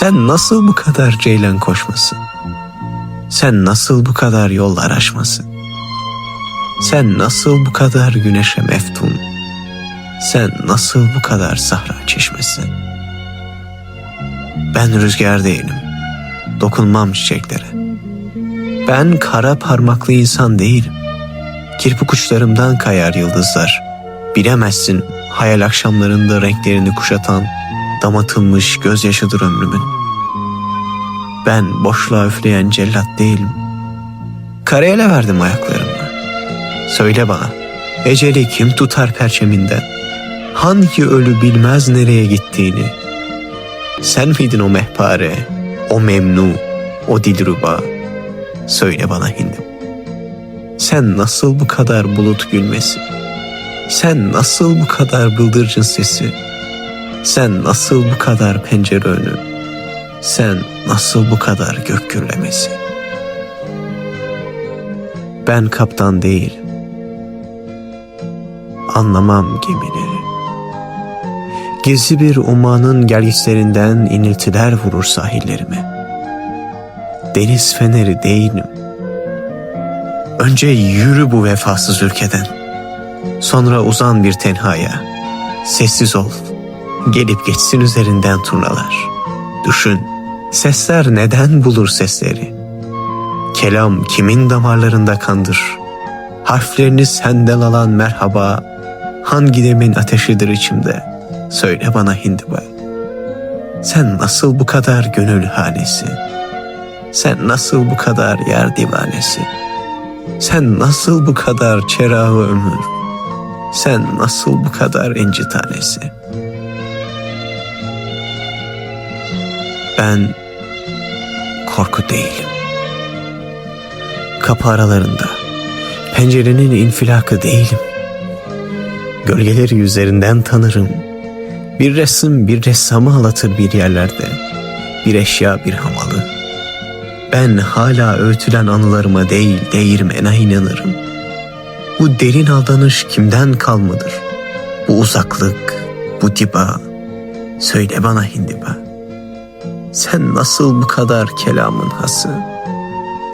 sen nasıl bu kadar ceylan koşmasın? Sen nasıl bu kadar yollar aşmasın? Sen nasıl bu kadar güneşe meftun? Sen nasıl bu kadar sahra çeşmesin? Ben rüzgar değilim. Dokunmam çiçeklere. Ben kara parmaklı insan değilim. Kirpi kuşlarımdan kayar yıldızlar. Bilemezsin hayal akşamlarında renklerini kuşatan damatılmış gözyaşıdır ömrümün. Ben boşluğa üfleyen cellat değilim. Karayele verdim ayaklarımı. Söyle bana, eceli kim tutar perçeminden? Hangi ölü bilmez nereye gittiğini? Sen miydin o mehpare, o memnu, o dilruba? Söyle bana hindim. Sen nasıl bu kadar bulut gülmesi? Sen nasıl bu kadar bıldırcın sesi? Sen nasıl bu kadar pencere önü? Sen nasıl bu kadar gök gürlemesi? Ben kaptan değil. Anlamam gemileri. Gizli bir umanın gelgislerinden iniltiler vurur sahillerime. Deniz feneri değilim. Önce yürü bu vefasız ülkeden. Sonra uzan bir tenhaya. Sessiz ol. Gelip geçsin üzerinden turnalar. Düşün, sesler neden bulur sesleri? Kelam kimin damarlarında kandır? Harflerini senden alan merhaba, hangi demin ateşidir içimde? Söyle bana hindiba. Sen nasıl bu kadar gönül hanesi? Sen nasıl bu kadar yer divanesi? Sen nasıl bu kadar çerağı ömür? Sen nasıl bu kadar inci tanesi? Ben korku değilim. Kapı aralarında, pencerenin infilakı değilim. Gölgeleri yüzlerinden tanırım. Bir resim bir ressamı halatır bir yerlerde. Bir eşya bir hamalı. Ben hala öğütülen anılarıma değil değirmene inanırım. Bu derin aldanış kimden kalmadır? Bu uzaklık, bu diba. Söyle bana hindiba. Sen nasıl bu kadar kelamın hası?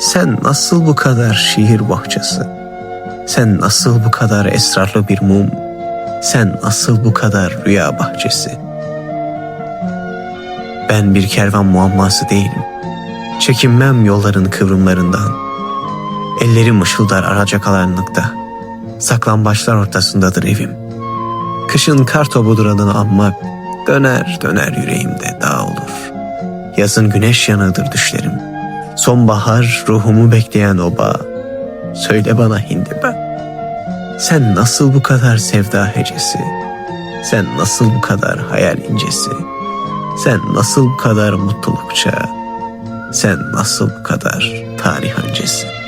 Sen nasıl bu kadar şiir bahçesi? Sen nasıl bu kadar esrarlı bir mum? Sen nasıl bu kadar rüya bahçesi? Ben bir kervan muamması değilim. Çekinmem yolların kıvrımlarından. Ellerim ışıldar araca karanlıkta. Saklambaçlar ortasındadır evim. Kışın kar topudur adını anmak. Döner döner yüreğimde dağ olur. Yazın güneş yanığıdır düşlerim. Sonbahar ruhumu bekleyen oba. Söyle bana hindiba. Sen nasıl bu kadar sevda hecesi? Sen nasıl bu kadar hayal incesi? Sen nasıl bu kadar mutlulukça? Sen nasıl bu kadar tarih öncesi?